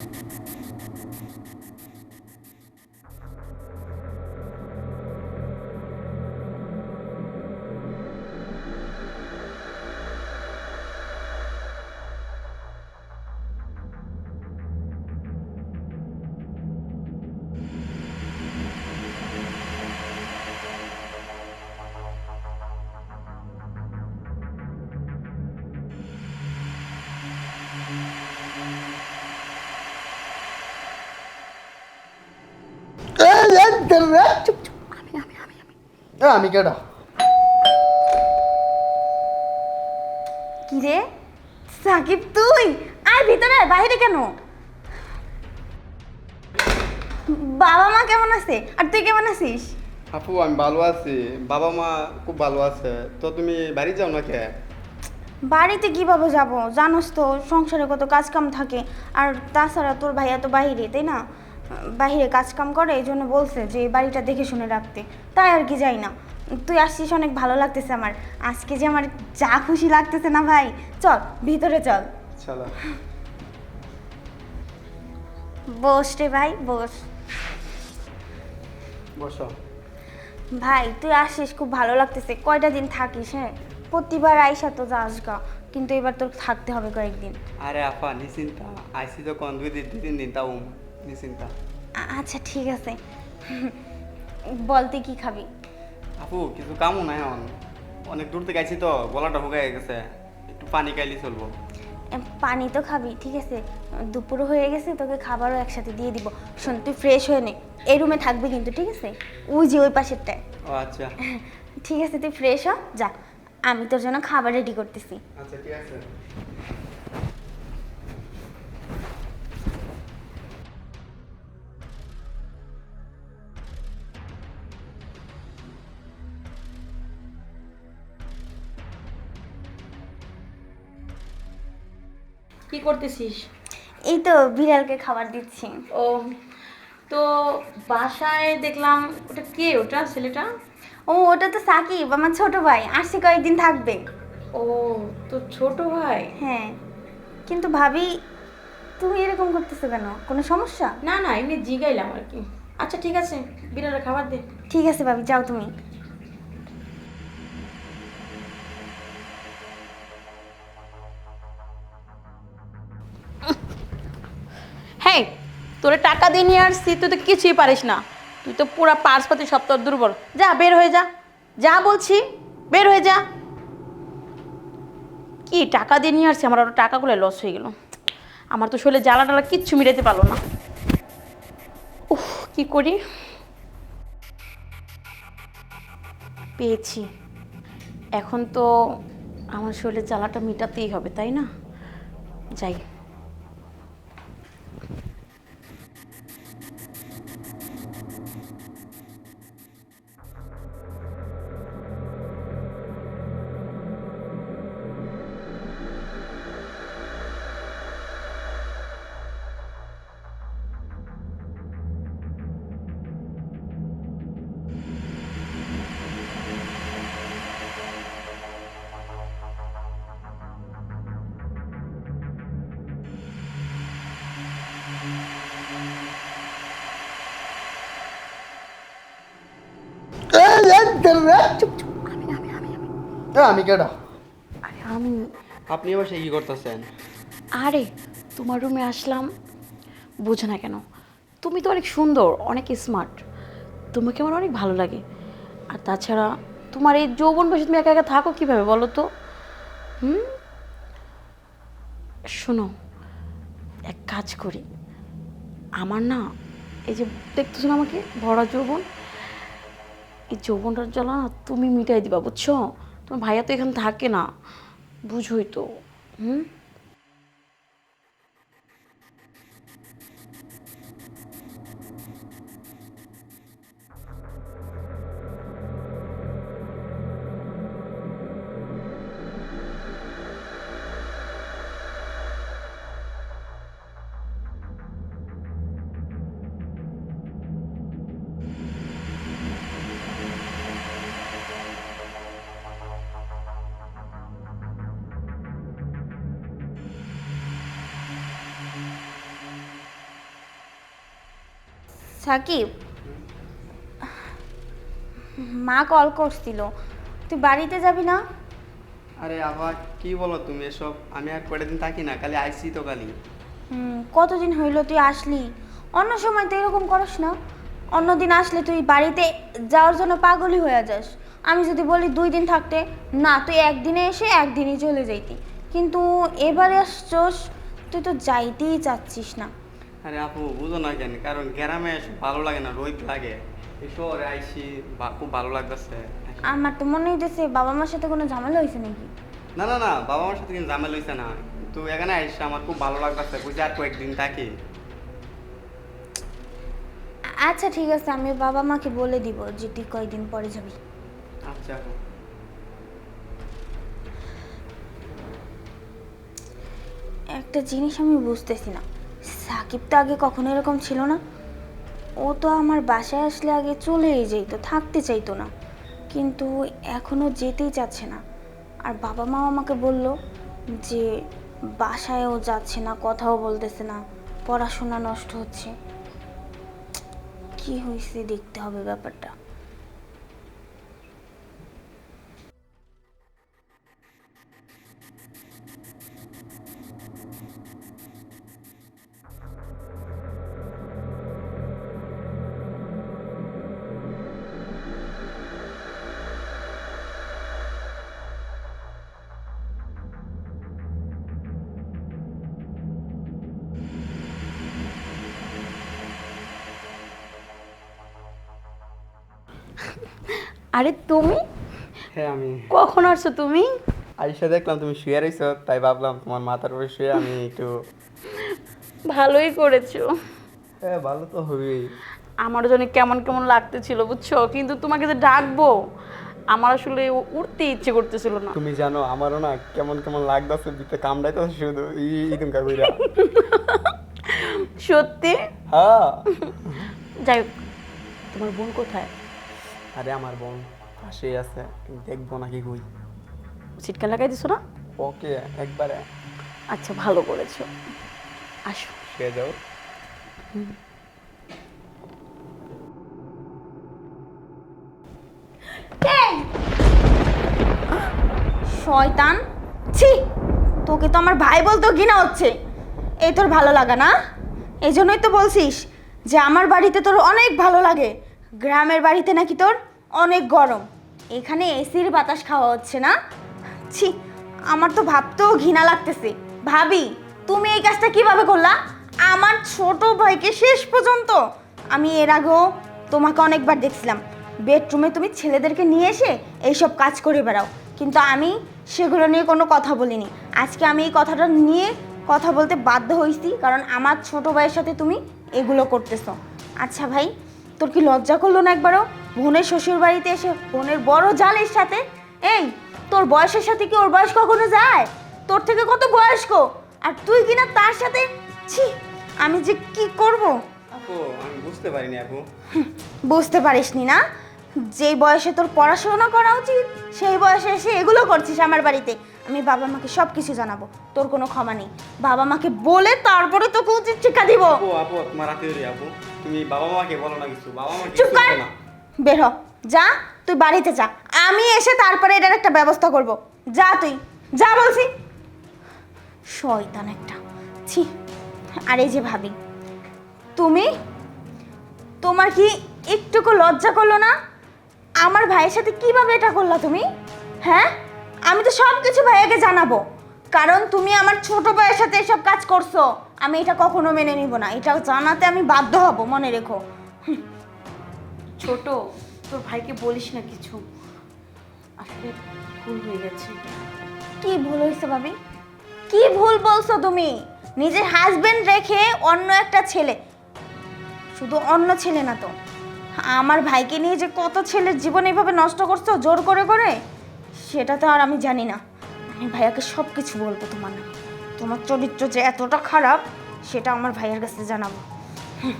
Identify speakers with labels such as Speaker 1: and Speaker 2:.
Speaker 1: you আমি কেডা?
Speaker 2: কি রে সাকিব তুই? আর ভিতরে আয়, বাইরে কেন? বাবা মা কেমন আছে? আর তুই কেমন আছিস?
Speaker 1: আপু আমি ভালো আছি। বাবা মা খুব ভালো আছে। তো তুমি বাড়ি যাও না কে
Speaker 2: বাড়িতে কীভাবে যাব? জানোস তো সংসারে কত কাজ কাম থাকে। আর তাছাড়া তোর ভাইয়া তো বাইরে তাই না? বাইরে কাজ কাম করে এই জন্য বলছে যে এই বাড়িটা দেখে শুনে রাখতে। তাই আর কি যাই না। তুই আসছিস অনেক ভালো লাগতেছে আমার। আজকে যে আমার যা খুশি লাগতেছে না ভাই চল ভিতরে চল।
Speaker 1: চলো।
Speaker 2: বস রে ভাই বস।
Speaker 1: বসো।
Speaker 2: ভাই তুই আসিস খুব ভালো লাগতেছে। কয়টা দিন থাকিস হ্যাঁ? প্রতিবার আইসা তো যাস গা। কিন্তু এবার তোর থাকতে হবে কয়েকদিন।
Speaker 1: আরে আপা নিশ্চিন্তা। আইসি তো কোন দুই দিন তিন দিন তাও নিশ্চিন্তা।
Speaker 2: আচ্ছা ঠিক আছে। বল তুই কি খাবি?
Speaker 1: আপু কিছু কামও নাই এখন। অনেক দূর থেকে আইছি তো গলাটা শুকায় গেছে। একটু পানি খাইলে চলবো।
Speaker 2: পানি তো খাবি ঠিক আছে। দুপুরও হয়ে গেছে তোকে খাবারও একসাথে দিয়ে দিব। শোন তুই ফ্রেশ হয়ে নে। এই রুমে থাকবি কিন্তু ঠিক আছে? ওই যে ওই পাশেরটায়।
Speaker 1: ও আচ্ছা।
Speaker 2: ঠিক আছে তুই ফ্রেশ হ যা। আমি তোর জন্য খাবার রেডি করতেছি।
Speaker 1: আচ্ছা ঠিক আছে।
Speaker 3: কি করতেছিস?
Speaker 2: এই তো বিড়ালকে খাবার দিচ্ছি।
Speaker 3: ও তো বাসায় দেখলাম ওটা কে? ওটা ছেলেটা?
Speaker 2: ও ওটা তো সাকিব আমার ছোট ভাই আসছে কয়েকদিন থাকবে।
Speaker 3: ও তো ছোট ভাই?
Speaker 2: হ্যাঁ কিন্তু ভাবি তুমি এরকম করতেছো কেন? কোনো সমস্যা?
Speaker 3: না না এমনি জিগাইলাম আর কি। আচ্ছা ঠিক আছে বিড়ালের খাবার দে।
Speaker 2: ঠিক আছে ভাবি যাও তুমি।
Speaker 3: তোরে টাকা দিয়ে নিয়ে আসছি, তুই তো কিছুই পারিস না। তুই তো পুরা পার্স পাতি সব তোর দুর্বল। যা, বের হয়ে যা। যা বলছি, বের হয়ে যা। কি টাকা দিয়ে নিয়ে আসছি? আমার আরও টাকাগুলো লস হয়ে গেল। আমার তো শরীরে জ্বালা টালা কিচ্ছু মিটাতে পারল না। উফ, কি করি? পেয়েছি। এখন তো আমার শরীরের জ্বালাটা মেটাতেই হবে, তাই না? যাই।
Speaker 1: আমি কেডা?
Speaker 3: আরে আমি।
Speaker 1: আপনি এবার সে কি করতেছেন?
Speaker 3: আরে তোমার রুমে আসলাম। বোঝো না কেন তুমি তো অনেক সুন্দর অনেক স্মার্ট তোমাকে আমার অনেক ভালো লাগে। আর তাছাড়া তোমার এই যৌবন বয়সে তুমি একা একা থাকো কীভাবে বলো তো? হুম? শোনো এক কাজ করি। আমার না এই যে দেখতেছো আমাকে ভরা যৌবন? এই যৌবনটার জ্বালা না তুমি মিটাই দিবা, বুঝছ? তোমার ভাইয়া তো এখানে থাকে না, বুঝোই তো, হুম?
Speaker 2: সাকিব মা কল করছিল। তুই বাড়িতে যাবি না?
Speaker 1: আরে আবার কি বলো তুমি এসব? আমি আর কয়টা দিন থাকি না খালি আইসি তো খালি।
Speaker 2: হুম, কতদিন হইল তুই আসলি? অন্য সময় তো এরকম করিস না। অন্য দিন আসলে তুই বাড়িতে যাওয়ার জন্য পাগলই হয়ে যাস। আমি যদি বলি দুই দিন থাকতে না তুই একদিনে এসে একদিনই চলে যাইতি। কিন্তু এবারে আসছস তুই তো যাইতেই চাচ্ছিস না।
Speaker 1: আরে আপু বুঝো না কেন কারণ গ্রামে ভালো লাগে না রোদ লাগে। শহরে আইসি খুব ভালো লাগতেছে।
Speaker 2: আমার তো মনে হইতেছে বাবা মার সাথে কোনো ঝামেলা হয়েছে নাকি?
Speaker 1: না না না বাবা মার সাথে কিন্তু ঝামেলা হইছে না। তো এখানে আইসা আমার খুব ভালো লাগতেছে বুঝি আর কয়েকদিন থাকি।
Speaker 2: আচ্ছা ঠিক আছে আমি বাবা মাকে বলে দিব যে তুই কয়দিন পরে যাবি।
Speaker 1: আচ্ছা
Speaker 2: একটা জিনিস আমি বুঝতেছি না। সাকিব তো আগে কখনো এরকম ছিল না। ও তো আমার বাসায় আসলে আগে চলেই যেত, থাকতে চাইতো না। কিন্তু এখনও যেতেই চাচ্ছে না। আর বাবা মাও আমাকে বলল যে বাসায়ও যাচ্ছে না, কথাও বলতেছে না, পড়াশোনা নষ্ট হচ্ছে। কি হয়েছে দেখতে হবে ব্যাপারটা।
Speaker 3: আরে তুমি?
Speaker 1: হ্যাঁ আমি।
Speaker 3: কখন আসছো তুমি?
Speaker 1: আইসা দেখলাম তুমি শুয়ে রইছো তাই ভাবলাম তোমার মাথার উপরে শুয়ে আমি একটু
Speaker 3: ভালোই করেছ।
Speaker 1: হ্যাঁ ভালো তো হবেই।
Speaker 3: আমার জন্য কেমন কেমন লাগতেছিল বুঝছ? কিন্তু তোমাকে যে ডাকবো আমার আসলে উঠতে ইচ্ছে করতেছিল না।
Speaker 1: তুমি জানো আমারও না কেমন কেমন লাগতেছে দিতে কামড়াইতে শুধু ইদুম কাকুইরা
Speaker 3: সত্যি?
Speaker 1: হ্যাঁ।
Speaker 3: যাই হোক তোমার বোন কোথায়?
Speaker 1: আরে আমার বোন পাশেই আছে দেখব নাকি কই?
Speaker 3: সিটকা লাগাই দিছো না?
Speaker 1: ওকে একবারে।
Speaker 3: আচ্ছা ভালো করেছ। আসো।
Speaker 1: শুয়ে যাও।
Speaker 2: শয়তান! ছি! তোকে তো আমার ভাই বলতেও ঘৃণা হচ্ছে। এই তোর ভালো লাগা না? এই জন্যই তো বলছিস যে আমার বাড়িতে তোর অনেক ভালো লাগে। গ্রামের বাড়িতে নাকি তোর অনেক গরম। এখানে এসির বাতাস খাওয়া হচ্ছে না। ছি, আমার তো ভাবতেও ঘৃণা লাগতেছে। ভাবি, তুমি এই কাজটা কীভাবে করলা? আমার ছোট ভাইকে শেষ পর্যন্ত। আমি এর আগেও তোমাকে অনেকবার দেখছিলাম। বেডরুমে তুমি ছেলেদেরকে নিয়ে এসে এইসব কাজ করে বেড়াও। কিন্তু আমি সেগুলো নিয়ে কোনো কথা বলিনি। আজকে আমি এই কথাটা নিয়ে কথা বলতে বাধ্য হয়েছি, কারণ আমার ছোট ভাইয়ের সাথে তুমি এগুলো করতেছো। আচ্ছা ভাই, তোর কি লজ্জা করল না একবারও? বোনের শ্বশুর বাড়িতে এসে বোনের বড় জালের সাথে? এই তোর বয়সের সাথে কি ওর বয়স কখনো যায়? তোর থেকে কত বয়স্ক? আর তুই কিনা তার সাথে? ছি আমি যে কি করব?
Speaker 1: আপু আমি বুঝতে পারিনি আপু।
Speaker 2: বুঝতে পারিসনি না? যেই বয়সে তোর পড়াশোনা করা উচিত সেই বয়সে এসে এগুলো করছিস আমার বাড়িতে। আমি বাবা মাকে সব কিছু জানাব তোর কোনো ক্ষমা নেই। বাবা মাকে বলে তারপরে তোকে উচিত শিক্ষা দিব।
Speaker 1: আপু আপু তোমার আপু। তুমি বাবা মাকে বলো না কিছু বাবা মা
Speaker 2: চুপ কর!
Speaker 1: না।
Speaker 2: বের হ। যা, তুই বাড়িতে যা। আমি এসে তারপরে এটার একটা ব্যবস্থা করব। যা তুই। যা বলছি। শয়তান একটা। ছি। আর যে ভাবি। তুমি? তোমার কি একটুকু লজ্জা করল না? আমার ভাইয়ের সাথে কীভাবে এটা করলা তুমি? হ্যাঁ? আমি তো সব কিছু ভাইয়াকে জানাব। কারণ তুমি আমার ছোট ভাইয়ের সাথে এসব কাজ করছ। আমি এটা কখনো মেনে নিব না। এটা জানাতে আমি বাধ্য হব, মনে রেখো।
Speaker 3: ছোট তোর ভাইকে বলিস না কিছু? আসলে ভুল হয়ে গেছে।
Speaker 2: কি ভুল হয়েছে ভাবি? কি ভুল বলছো তুমি? নিজের হাজবেন্ড রেখে অন্য একটা ছেলে। শুধু অন্য ছেলে না তো। আমার ভাইকে নিয়ে যে কত ছেলের জীবন এইভাবে নষ্ট করছ জোর করে করে সেটা তো আর আমি জানি না। আমি ভাইয়াকে সব কিছু বলব তোমার। তোমার চরিত্র যে এতটা খারাপ সেটা আমার ভাইয়ের কাছে জানাব। হুম,